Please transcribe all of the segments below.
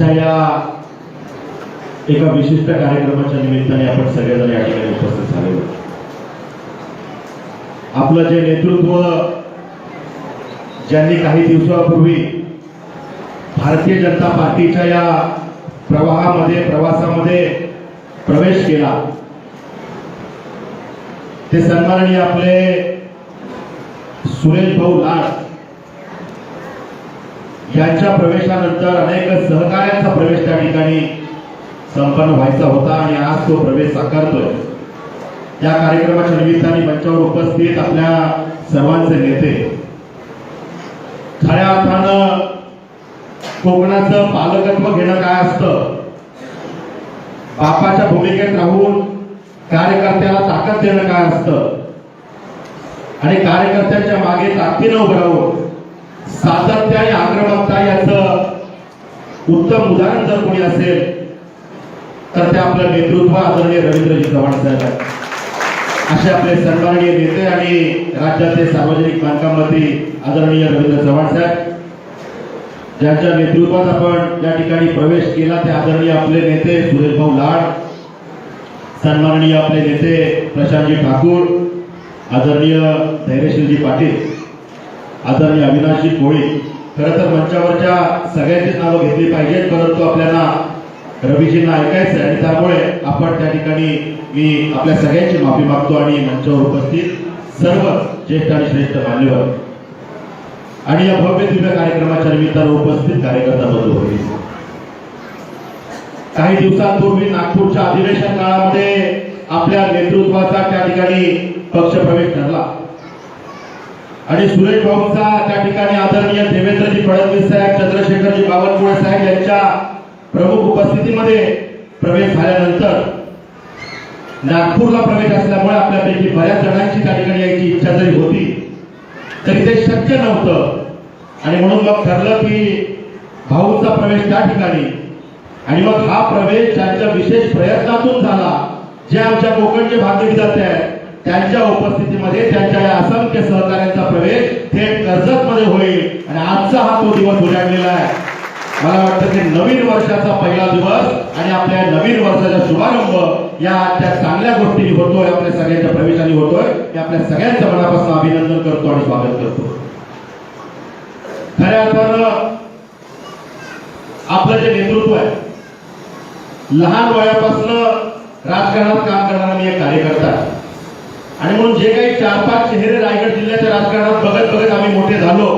अशा या एका विशिष्ट कार्यक्रमाच्या निमित्ताने आपण सगळेजण या ठिकाणी उपस्थित झालेलो आपलं जे नेतृत्व ज्यांनी काही दिवसापूर्वी भारतीय जनता पार्टीच्या या प्रवाहामध्ये प्रवासामध्ये प्रवेश केला ते सन्माननीय आपले सुरेश भाऊ लाड यांच्या प्रवेशानंतर अनेक सहकार्यांचा प्रवेश त्या ठिकाणी संपन्न व्हायचा होता आणि आज तो प्रवेश साकारतोय. या कार्यक्रमाच्या निमित्ताने मंचावर उपस्थित आपल्या सर्वांचे नेते. खऱ्या अर्थानं कोकणाचं पालकत्व घेणं काय असतं? बापाच्या भूमिकेत राहून कार्यकर्त्याला ताकद देणं काय असतं? आणि कार्यकर्त्यांच्या मागे ताकदीनं उभं राहून सातत्य आणि आक्रमकता याच उत्तम उदाहरण जर कोणी असेल तर ते आपलं नेतृत्व आदरणीय रवींद्रजी चव्हाण साहेब आहे असे आपले सन्माननीय नेते आणि राज्याचे सार्वजनिक बांधकाम मंत्री आदरणीय रवींद्र चव्हाण साहेब. ज्यांच्या नेतृत्वात आपण या ठिकाणी प्रवेश केला ते आदरणीय आपले नेते सुरेश भाऊ लाड सन्माननीय आपले नेते प्रशांतजी ठाकूर आदरणीय धैर्यशीलजी पाटील. आदरणीय अविनाशजी कोळी खरं तर मंचावरच्या सगळ्यांचीच नावं घेतली पाहिजेत परंतु आपल्याला रवीजींना ऐकायचं आणि त्यामुळे आपण त्या ठिकाणी मी आपल्या सगळ्यांची माफी मागतो आणि मंचावर उपस्थित सर्व ज्येष्ठ आणि श्रेष्ठ मान्यवर आणि या भव्य दिव्य कार्यक्रमाच्या निमित्तानं उपस्थित कार्यकर्ता बंधू होईल. काही दिवसांपूर्वी नागपूरच्या अधिवेशन काळामध्ये आपल्या नेतृत्वाचा त्या ठिकाणी पक्षप्रवेश ठरला. आणि सुरेश भाऊंचा त्या ठिकाणी आदरणीय देवेंद्रजी फडणवीस साहेब चंद्रशेखरजी बावनकुळे साहेब यांच्या प्रमुख उपस्थितीमध्ये प्रवेश झाल्यानंतर नागपूरला प्रवेश असल्यामुळे आपल्यापैकी बऱ्याच जणांची त्या ठिकाणी यायची इच्छा जरी होती तरी ते शक्य नव्हतं. आणि म्हणून मग ठरलं की भाऊंचा प्रवेश त्या ठिकाणी. आणि मग हा प्रवेश त्यांच्या विशेष प्रयत्नातून झाला जे आमच्या कोकणचे भाग्य विधाते आहेत त्यांच्या उपस्थितीमध्ये त्यांच्या या असंख्य सहकार्यांचा प्रवेश थेट कर्जत मध्ये होईल. आणि आजचा हा तो दिवस उजाडलेला आहे. मला वाटतं की नवीन वर्षाचा पहिला दिवस आणि आपल्या नवीन वर्षाचा शुभारंभ या त्या चांगल्या गोष्टी होतोय आपल्या सगळ्यांच्या प्रवेशाने होतोय. मी आपल्या सगळ्यांचं मनापासून अभिनंदन करतो आणि स्वागत करतो. खऱ्या अर्थानं आपलं जे नेतृत्व आहे लहान वयापासून राजकारणात काम करणारा मी एक कार्यकर्ता आहे. आणि म्हणून जे काही चार पाच चेहरे रायगड जिल्ह्याच्या राजकारणात बघत बघत आम्ही मोठे झालो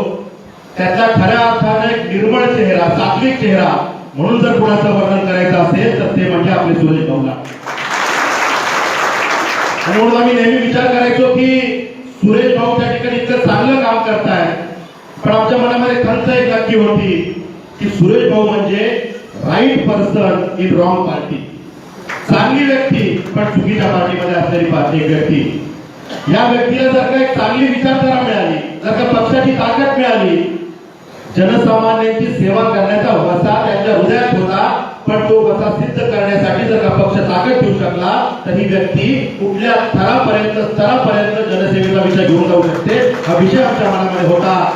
त्याचा खऱ्या अर्थाने एक निर्मळ चेहरा सात्विक चेहरा म्हणून जर कुणाचं वर्णन करायचं असेल तर ते म्हणजे आपले सुरेश भाऊला आणि म्हणून आम्ही नेहमी विचार करायचो की सुरेश भाऊ त्या ठिकाणी इतकं चांगलं काम करताय पण आमच्या मनामध्ये खंत एक नक्की होती की सुरेश भाऊ म्हणजे right person in wrong party चांगली व्यक्ती पण चुकीच्या पार्टीमध्ये असलेली पार्टी एक व्यक्ती. या व्यक्तीला जर का एक चांगली विचारधारा मिळाली जर का पक्षाची ताकद मिळाली जनसामान्यांची सेवा करण्याचा वसा त्यांच्या हृदयात होता पण तो वसा सिद्ध करण्यासाठी जर का पक्ष ताकद ठेवू शकला तर ही व्यक्ती कुठल्या स्तरापर्यंत स्तरापर्यंत जनसेवेचा विषय घेऊन जाऊ शकते हा विषय आमच्या मनामध्ये होता.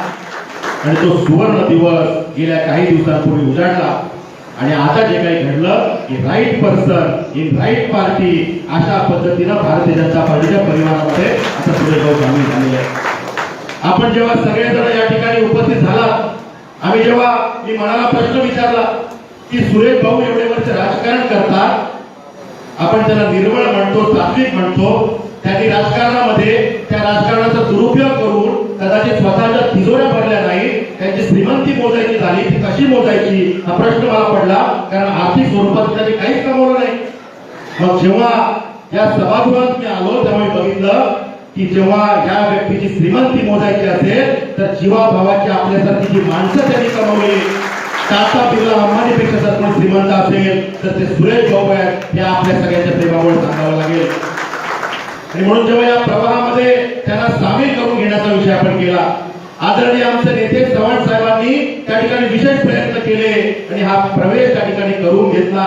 आणि तो सुवर्ण दिवस गेल्या काही दिवसांपूर्वी उजाडला. आणि आता जे काही घडलं की right person in right party अशा पद्धतीनं भारतीय जनता पार्टीच्या परिवारामध्ये आता सुरेश भाऊ सामील झालेले आहेत. आपण जेव्हा सगळेजण या ठिकाणी उपस्थित झाला आम्ही जेव्हा मी मनाला प्रश्न विचारला की सुरेश भाऊ एवढे वर्ष राजकारण करतात आपण त्याला निर्मळ म्हणतो सात्विक म्हणतो त्यांनी राजकारणामध्ये त्या राजकारणाचा दुरुपयोग करून कदाचित स्वतःच्या तिजोऱ्या भरल्या नाही श्रीमंती मोजायची झाली ती कशी मोजायची? हा प्रश्न मला पडला कारण आर्थिक स्वरूपात त्यांनी काहीच कमवलं नाही. मग जेव्हा या सभागृहात मी आलो तेव्हा मी बघितलं की जेव्हा या व्यक्तीची श्रीमंती मोजायची असेल तर जीवाभावाची आपल्यासारखी जी माणसं त्यांनी कमवली टाटा बिर्ला अंबानीपेक्षा जर कोणी श्रीमंत असेल तर ते सुरेश भाऊ आहेत हे आपल्या सगळ्यांच्या प्रेमामुळे सांगावं लागेल. आणि म्हणून जेव्हा या प्रवाहामध्ये त्यांना सामील करून घेण्याचा विषय आपण केला आदरणीय आमचे नेते चव्हाण साहेबांनी त्या ठिकाणी विशेष प्रयत्न केले आणि हा प्रवेश त्या ठिकाणी करून घेतला.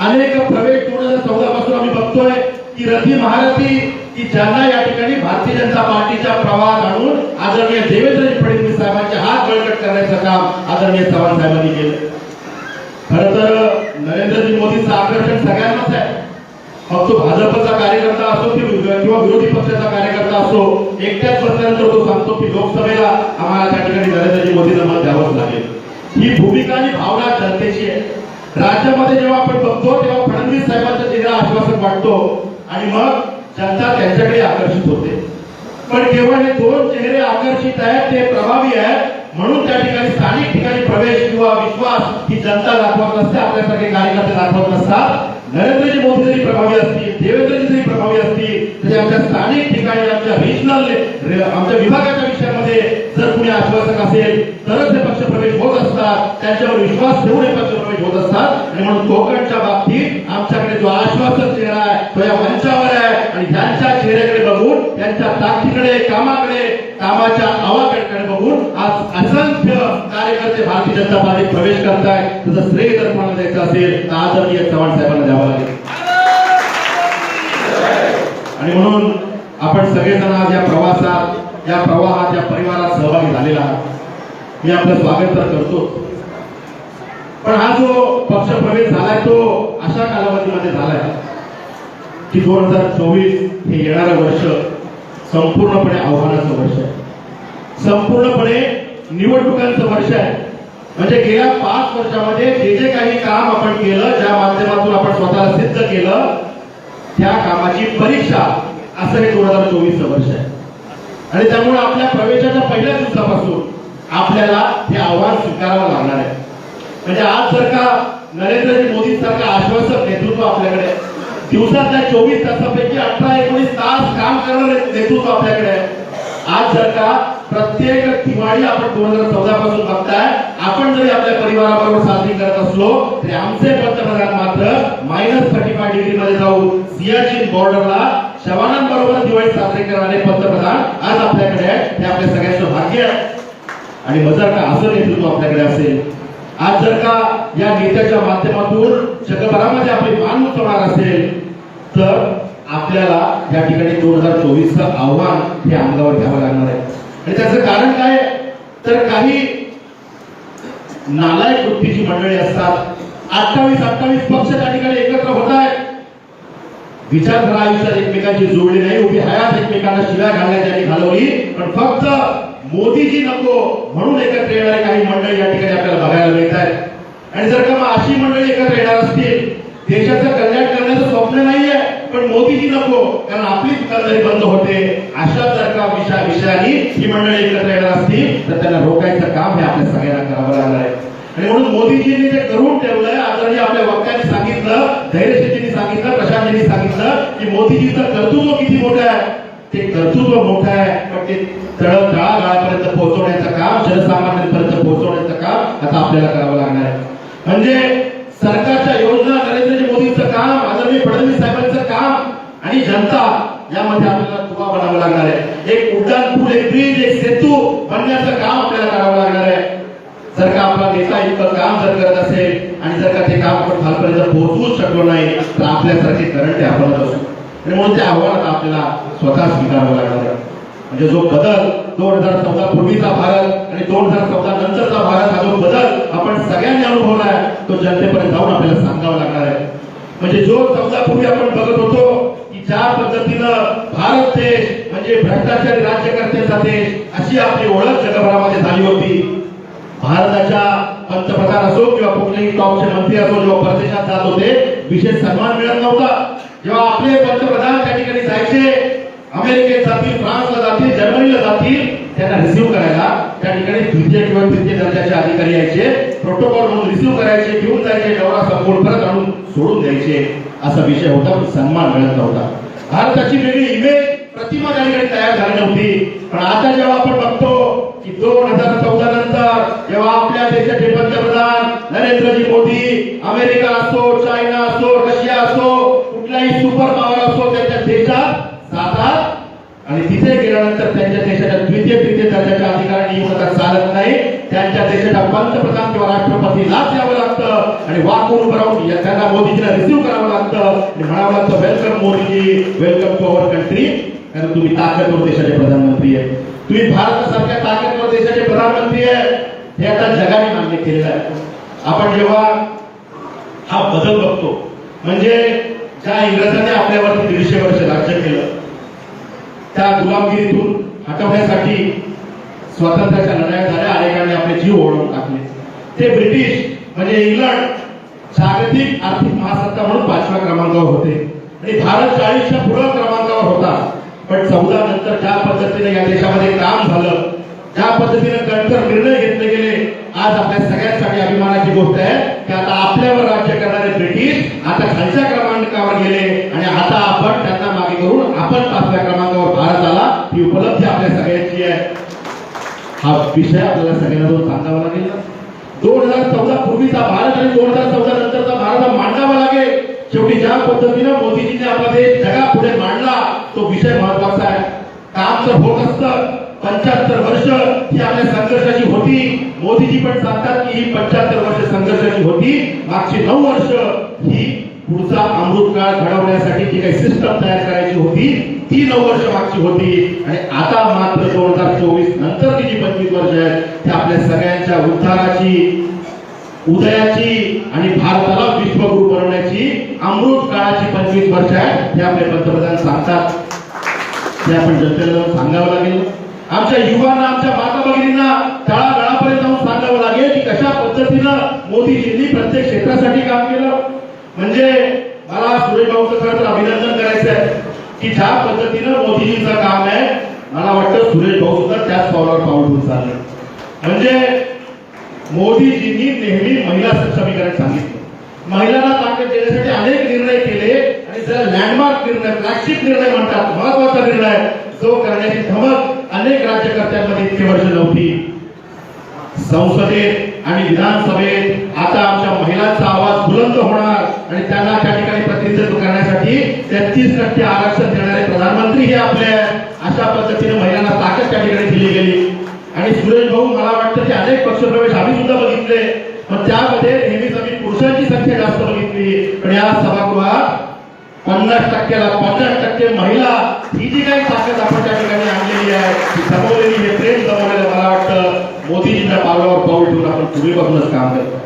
अनेक प्रवेश दोन हजार चौदा पासून आम्ही बघतोय की रथी महारथी की ज्यांना या ठिकाणी भारतीय जनता पार्टीच्या प्रवाहात आणून आदरणीय देवेंद्र फडणवीस साहेबांचे हात बळकट करण्याचं काम आदरणीय चव्हाण साहेबांनी केलं. खर तर नरेंद्रजी मोदींचं आकर्षण सगळ्यांनाच आहे. फक्त भाजपचा कार्यकर्ता असो किंवा विरोधी पक्षाचा कार्यकर्ता असो एकट्याच बसल्यानंतर तो सांगतो की लोकसभेला आम्हाला त्या ठिकाणी नरेंद्रजी मोदींना मत द्यावंच लागेल ही भूमिका आणि भावना जनतेची आहे. राज्यामध्ये जेव्हा आपण बघतो तेव्हा फडणवीस साहेबांचा चेहरा आश्वासक वाटतो आणि मग जनता त्यांच्याकडे आकर्षित होते. पण केवळ हे दोन चेहरे आकर्षित आहेत ते प्रभावी आहेत म्हणून त्या ठिकाणी स्थानिक ठिकाणी प्रवेश किंवा विश्वास ही जनता दाखवत नसते आपल्यासारखे कार्यकर्ते दाखवत नसतात. नरेंद्रजी मोदी जरी प्रभावी असतील देवेंद्रजी जरी प्रभावी असतील तरी आमच्या स्थानिक ठिकाणी आमच्या रिजनल आमच्या विभागाच्या विषयामध्ये जर कुणी आश्वासक असेल तरच ते पक्ष प्रवेश होत असतात. त्यांच्यावर विश्वास ठेवून हे पक्ष प्रवेश होत असतात. आणि म्हणून कोकणच्या बाबतीत आमच्याकडे जो आश्वासक चेहरा आहे तो या मंचावर आहे. आणि त्यांच्या चेहऱ्याकडे बघून त्यांच्या ताकदीकडे कामाकडे कामाच्या आवाकडे बघून आज असंख्य कार्यकर्ते भारतीय जनता पार्टीत प्रवेश करताय तसं श्रेय जर कोणाला द्यायचं असेल तर आदरणीय चव्हाण साहेबांना द्यावं लागेल. आणि म्हणून आपण सगळेजण आज या प्रवासात या प्रवाहात या परिवारात सहभागी झालेला मी आपलं स्वागत तर करतो. पण हा जो पक्ष प्रवेश झालाय तो अशा कालावधीमध्ये झालाय की दोन हजार चोवीस हे येणारं वर्ष संपूर्णपणे आव्हानाचं वर्ष आहे. संपूर्णपणे निवडणुकांचं वर्ष आहे. म्हणजे गेल्या पाच वर्षामध्ये जे जे काही काम आपण केलं ज्या माध्यमातून आपण स्वतःला सिद्ध केलं त्या कामाची परीक्षा असं हे दोन हजार चोवीस वर्ष आहे. आणि त्यामुळे आपल्या प्रवेशाच्या पहिल्या दिवसापासून आपल्याला हे आव्हान स्वीकारावं लागणार आहे. म्हणजे आज जर का नरेंद्रजी मोदी सारखं आश्वासक नेतृत्व आपल्याकडे दिवसातल्या चोवीस तासापैकी अठरा एकोणीस तास काम करणारे नेतृत्व आपल्याकडे आहे. आज जर का प्रत्येक दिवाळी आपण दोन हजार चौदा पासून बघताय. आपण जरी आपल्या परिवाराबरोबर साजरी करत असलो तरी आमचे पंतप्रधान मात्र मायनस थर्टी फाय डिग्री मध्ये जाऊन सियाचिन बॉर्डरला जवानांबरोबर दिवाळी साजरी करणारे पंतप्रधान आज आपल्याकडे आहे हे आपल्या सगळ्यांचं भाग्य आहे. आणि मग जर का असं नेतृत्व आपल्याकडे असेल आज जर का या नेत्याच्या माध्यमातून जगभरामध्ये आपली मान उंचवणार असेल तर आपल्याला या ठिकाणी दोन हजार चोवीसचं आव्हान हे अंगावर घ्यावं लागणार आहे. आणि त्याचं कारण काय तर काही नालायक वृत्तीची मंडळी असतात. अठ्ठावीस अठ्ठावीस पक्ष त्या ठिकाणी एकत्र होत आहेत. विचार करा विचार एकमेकांची जोडली नाही उभी हयात एकमेकांना शिव्या घालण्याची घालवली. पण फक्त मोदीजी नको म्हणून एकत्र येणारे काही मंडळी या ठिकाणी आपल्याला बघायला मिळत आहेत आणि जर का मग अशी मंडळी एकत्र येणार असतील देशाचं कल्याण करण्याचं स्वप्न नाहीये पण मोदीजी नको कारण आपली दुकानदारी बंद होते. अशा जर का विषया विषयाने ही मंडळी एकत्र येणार असतील तर त्यांना रोखायचं काम हे आपल्या सगळ्यांना करावं लागणार आहे. आणि म्हणून मोदीजींनी ते करून ठेवलंय आदरणीय आपल्या वक्त्याने सांगितलं धैर्यशीलजींनी सांगितलं प्रशांतजींनी सांगितलं की मोदीजीचं कर्तृत्व किती मोठं आहे? ते कर्तृत्व मोठं आहे पण ते तळ तळागाळापर्यंत पोहोचवण्याचं काम जनसामान्यांपर्यंत पोहोचवण्याचं काम आता आपल्याला करावं लागणार आहे. म्हणजे सरकारच्या योजना नरेंद्र मोदींचं काम आदरणीय फडणवीस साहेबांचं काम आणि जनता यामध्ये आपल्याला दुवा बनावं लागणार आहे. एक उड्डाण पूल एक ब्रिज एक सेतू बनण्याचं काम आपल्याला करावं लागणार आहे. जर का आपला नेता इतकं काम जर करत असेल आणि जर का ते काम आपण खालपर्यंत पोहोचवूच शकलो नाही तर आपल्यासारखे करंट आपण असू. आणि म्हणून त्या आव्हानात आपल्याला स्वतः स्वीकारावं लागणार आहे. म्हणजे जो बदल दोन हजार चौदा पूर्वीचा भारत आणि दोन हजार चौदा नंतरचा भारत हा जो बदल आपण सगळ्यांनी अनुभवलाय तो जनतेपर्यंत जाऊन आपल्याला सांगावा लागणार आहे. म्हणजे जो चौदा पूर्वी आपण बघत होतो की ज्या पद्धतीनं भारत देश म्हणजे भ्रष्टाचारी राज्यकर्त्यांचा देश अशी आपली ओळख जगभरामध्ये झाली होती. भारताच्या पंतप्रधान असो किंवा कुठलेही टॉपचे मंत्री असो जेव्हा परदेशात जात होते विशेष सन्मान मिळत नव्हता. जेव्हा आपले पंतप्रधान त्या ठिकाणी जायचे अमेरिकेत जातील फ्रान्सला जातील जर्मनीला जातील त्यांना रिसिव्ह करायला त्या ठिकाणी द्वितीय किंवा तृतीय दर्जाचे अधिकारी यायचे प्रोटोकॉल म्हणून रिसिव्ह करायचे घेऊन जायचे दौरा संपूर्ण परत आणून सोडून द्यायचे असा विषय होता पण सन्मान मिळत नव्हता. भारताची वेगळी इमेज प्रतिमा त्या तयार झाली नव्हती पण आता जेव्हा आपण बघतो की दोन हजार चौदा नंतर जेव्हा आपल्या देशाचे पंतप्रधान नरेंद्रजी मोदी अमेरिका असो चायना असो रशिया असो कुठलाही सुपर पॉवर असो त्यांच्या देशात जातात. आणि तिथे गेल्यानंतर त्यांच्या देशाच्या द्वितीय तृतीय दर्जाच्या अधिकाऱ्यांनी येऊन आता चालत नाही. त्यांच्या देशाच्या पंतप्रधान किंवा राष्ट्रपतीलाच द्यावं लागतं. आणि वाकून उभं राहून त्यांना मोदीजीला रिसिव्ह करावं लागतं. आणि म्हणावं लागतं welcome Modiji welcome to our country कारण तुम्ही ताकदवर देशाचे प्रधानमंत्री आहे तुम्ही भारतासारख्या ताकदवर देशाचे प्रधानमंत्री आहे हे आता जगाने मान्य केलेलं आहे हो। आपण जेव्हा हा बदल बघतो म्हणजे ज्या इंग्रजांनी आपल्यावरती दीडशे वर्ष राज्य केलं त्या गुलामगिरीतून हटवण्यासाठी स्वातंत्र्याच्या लढाया झाल्या अनेकांनी आपले जीव ओढून टाकले. ते ब्रिटिश म्हणजे इंग्लंड जागतिक आर्थिक महासत्ता म्हणून पाचव्या क्रमांकावर होते. आणि भारत चाळीसच्या पुढं क्रमांकावर होता. पण चौदा नंतर ज्या पद्धतीने या देशामध्ये काम झालं ज्या पद्धतीने कणकर निर्णय घेतले गेले आज आपल्या सगळ्यांसाठी अभिमानाची गोष्ट आहे की आता आपल्यावर राज्य करणारे ब्रिटिश आता खालच्या क्रमांकावर गेले आणि आता आपण त्यांना मागे करून आपण पाचव्या क्रमांकावर भारत आला ही उपलब्धी आपल्या सगळ्यांची आहे. हा विषय आपल्याला सगळ्यांना दोन सांगावा लागेल ना. दोन हजार चौदा पूर्वीचा भारत आणि दोन हजार चौदा नंतरचा भारत हा मांडावा लागेल. शेवटी ज्या पद्धतीनं मोदीजीने आपला देश जगापुढे मांडला तो विषय महत्त्वाचा आहे. कामचं होत असतं पंच्याहत्तर वर्ष ही आपल्या संघर्षाची होती. मोदीजी पण सांगतात की ही पंच्याहत्तर वर्ष संघर्षाची होती. मागची नऊ वर्ष ही पुढचा अमृत काळ घडवण्यासाठी जी काही सिस्टम तयार करायची होती ती नऊ वर्ष मागची होती. आणि आता मात्र दोन हजार चोवीस नंतर जी पंचवीस वर्ष आहेत ते आपल्या सगळ्यांच्या उद्धाराची उदयाची आणि भारताला विश्वगुरु बनवण्याची अमृत काळाची पंचवीस वर्ष आहे हे आपले पंतप्रधान सांगतात. ते आपण जनतेला जाऊन सांगावं लागेल. आमच्या युवांना आमच्या माता भगिनींना तळागळापर्यंत जाऊन सांगावं लागेल की कशा पद्धतीनं मोदीजींनी प्रत्येक क्षेत्रासाठी काम केलं. म्हणजे मला सुरेश भाऊचं खरं तर अभिनंदन करायचं आहे की ज्या पद्धतीनं मोदीजींचं काम आहे. मला वाटतं सुरेश भाऊ सुद्धा त्याच पावलावर पाऊल ठेवून चालले म्हणजे मोदीजींनी नेहमी महिला सक्षमीकरण सांगितलं. महिलांना ताकद देण्यासाठी अनेक निर्णय केले आणि जर लँडमार्क निर्णय फ्लॅगशिप निर्णय म्हणतात महत्त्वाचा निर्णय जो करण्याची धमक अनेक राज्यकर्त्यांमध्ये इतके वर्ष नव्हती. संसदेत आणि विधानसभेत आता आमच्या महिलांचा आवाज बुलंद होणार आणि त्यांना त्या ठिकाणी प्रतिनिधित्व करण्यासाठी तेहतीस टक्के आरक्षण देणारे प्रधानमंत्री हे आपले आहेत. अशा पद्धतीने महिलांना ताकद त्या ठिकाणी दिली गेली. आणि सुरेश भाऊ मला वाटतं की अनेक पक्षप्रवेश आम्ही सुद्धा बघितले. पण त्यामध्ये नेहमीच आम्ही पुरुषांची संख्या जास्त बघितली. पण या सभागृहात पन्नास टक्क्याला पन्नास टक्के महिला ही जी काही ताकद आपण त्या ठिकाणी आणलेली आहे ती जमवलेली हे प्रेम जमवलेलं मला वाटतं मोदीजींच्या पावलावर पाऊल ठेवून आपण पुढे पूर्वीपासूनच काम करतो.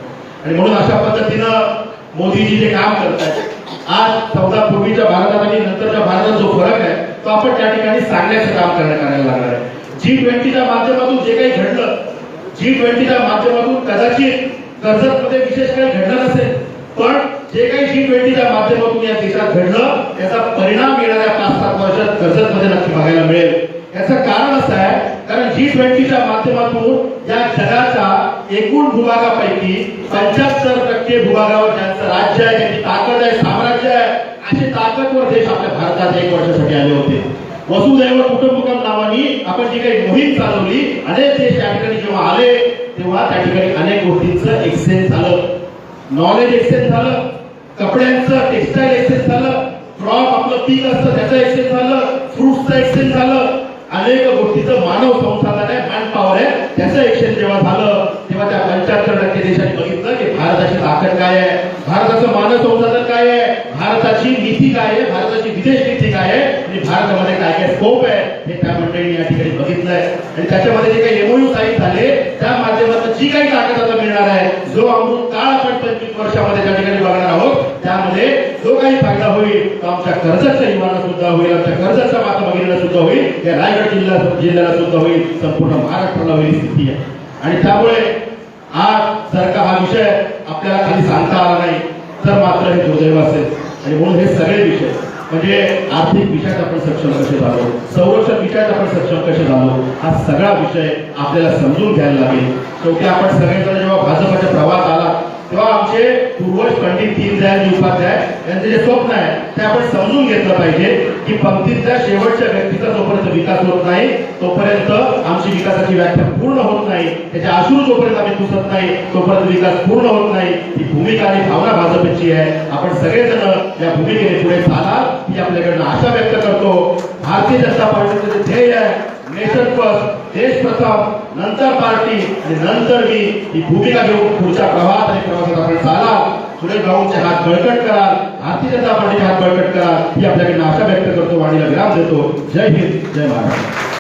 आणि म्हणून अशा पद्धतीनं मोदीजी जे काम करतात आज चौदा पूर्वीच्या भारतात आणि नंतरच्या भारतात जो फरक आहे तो आपण त्या ठिकाणी सांगण्याचं काम करण्यात करायला लागणार आहे. जी ट्वेंटीच्या माध्यमातून जे काही घडलं जी ट्वेंटीच्या माध्यमातून कदाचित कर्जतमध्ये विशेष काही घडलं नसेल पण जे काही जी ट्वेंटीच्या माध्यमातून या देशात घडलं त्याचा परिणाम येणाऱ्या पाच सात वर्षात कर्जतमध्ये नक्की बघायला मिळेल. याचं कारण असं आहे कारण जी ट्वेंटीच्या माध्यमातून या जगाच्या एकूण भूभागापैकी पंच्याहत्तर टक्के भूभागावर ज्यांचं राज्य आहे ज्यांची ताकद आहे साम्राज्य आहे अशी ताकदवर देश आपल्या भारतात एक वर्षासाठी आले होते. वसुदैव कुटुंबकम नावानी आपण जी काही मोहीम चालवली अनेक देश त्या ठिकाणी जेव्हा आले तेव्हा त्या ठिकाणी अनेक गोष्टींचं एक्सचेंज झालं. नॉलेज एक्सचेंज झालं कपड्यांचं टेक्सटाईल एक्सचेंज झालं क्रॉप आपलं पीक असतं त्याचं एक्सचेंज झालं फ्रुट्सचं एक्सचेंज झालं. अनेक गोष्टीचं मानव संसाधन आहे मॅन पॉवर आहे त्याचं एक्सचेंज जेव्हा झालं तेव्हा त्या पंच्याहत्तर टक्के देशांनी बघितलं की भारताची ताकद काय आहे. भारताचं मानव संसाधन काय भारताची नीती काय आहे? भारताची विदेश नीती काय आहे? आणि भारतामध्ये काय काय स्कोप आहे? हे त्या मंडळींनी या ठिकाणी बघितलं आहे आणि त्याच्यामध्ये जे काही एमओयू साईन झाले त्या माध्यमातून जी काही ताकद आता मिळणार आहे जो अमृत काळ आपण पंचवीस वर्षामध्ये त्या ठिकाणी बघणार आहोत त्यामध्ये जो काही फायदा होईल तो आमच्या कर्जतच्या युवांना सुद्धा होईल आमच्या कर्जाचा माता भगिनीला सुद्धा होईल या रायगड जिल्हा जिल्ह्याला सुद्धा होईल संपूर्ण महाराष्ट्राला होईल स्थिती आहे. आणि त्यामुळे आज जर का हा विषय आपल्याला खाली सांगता आला नाही तर मात्र हे दुर्दैव असेल. आणि म्हणून हे सगळे विषय म्हणजे आर्थिक विषयात आपण सक्षम कसे झालो संरक्षण विषयात आपण सक्षम कसे झालो हा सगळा विषय आपल्याला समजून घ्यायला लागेल. शेवटी आपण सगळ्यांचा जेव्हा भाजपच्या प्रवाहात आला तेव्हा आमचे पूर्वज पंडित दीनदयालजी उपाध्याय यांचे जे स्वप्न आहे ते आपण समजून घेतलं पाहिजे की पंक्तीतल्या शेवटच्या व्यक्तीचा जोपर्यंत विकास होत नाही तोपर्यंत आमची विकासाची व्याख्या पूर्ण होत नाही त्याच्या आश्रू जोपर्यंत आम्ही पुसत नाही तोपर्यंत विकास पूर्ण होत नाही. ही भूमिका आणि भावना भाजपची आहे आपण सगळेजण या भूमिकेने पुढे चालाल ही आपल्याकडनं आशा व्यक्त करतो. भारतीय जनता पार्टीचं ध्येय आहे, नेशन फ़र्स्ट, देश प्रथम, नंतर पार्टी आणि नंतर मी ही भूमिका घेऊन पुढच्या प्रवाहात आणि प्रवासात आपण चालाल सुरेश भाऊंचे हात बळकट कराल. भारतीय जनता पार्टीचे हात बळकट कराल. ही आपल्याकडनं आशा व्यक्त करतो. वाणीला विराम देतो. जय हिंद, जय महाराष्ट्र.